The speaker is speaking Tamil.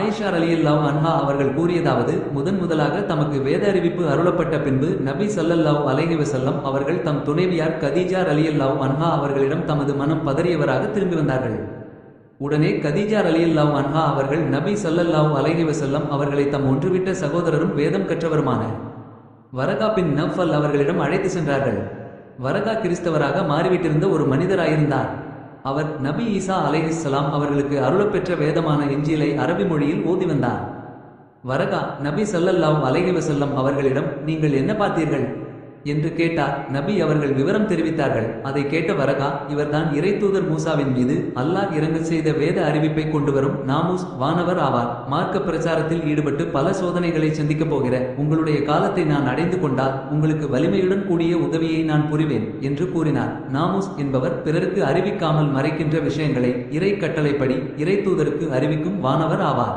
ஆயிஷா ரலியல்லாஹு அன்ஹா அவர்கள் கூறியதாவது முதன் முதலாக தமக்கு வேத அறிவிப்பு அருளப்பட்ட பின்பு நபி சல்லல்லாஹ் அலைஹி வசல்லம் அவர்கள் தம் துணைவியார் கதீஜா ரலியல்லாஹு அன்ஹா அவர்களிடம் தமது மனம் பதறியவராக திரும்பி வந்தார்கள். உடனே கதீஜா ரலியல்லாஹு அன்ஹா அவர்கள் நபி சல்லல்லாஹ் அலைஹி வசல்லம் அவர்களை தம் ஒன்றுவிட்ட சகோதரரும் வேதம் கற்றவருமான வரகா பின் நஃபல் அவர்களிடம் அழைத்து சென்றார்கள். வரகா கிறிஸ்தவராக மாறிவிட்டிருந்த ஒரு மனிதராயிருந்தார். அவர் நபி ஈசா அலேஹிஸ்லாம் அவர்களுக்கு அருளப்பெற்ற வேதமான இஞ்சிலை அரபி மொழியில் ஓதி வந்தார். வரகா நபி ஸல்லல்லாஹு அலேஹி வசல்லம் அவர்களிடம் நீங்கள் என்ன பார்த்தீர்கள்? என்று கேட்டார். நபி அவர்கள் விவரம் தெரிவித்தார்கள். அதை கேட்ட வரகா இவர்தான் இறைத்தூதர் மூசாவின் மீது அல்லாஹ் இறங்க செய்த வேத அறிவிப்பை கொண்டு வரும் நாமூஸ் வானவர் ஆவார். மார்க்க பிரச்சாரத்தில் ஈடுபட்டு பல சோதனைகளை சந்திக்கப் போகிற உங்களுடைய காலத்தை நான் அடைந்து கொண்டால் உங்களுக்கு வலிமையுடன் கூடிய உதவியை நான் புரிவேன் என்று கூறினார். நாமூஸ் என்பவர் பிறருக்கு அறிவிக்காமல் மறைக்கின்ற விஷயங்களை இறை கட்டளைப்படி இறை தூதருக்கு அறிவிக்கும் வானவர் ஆவார்.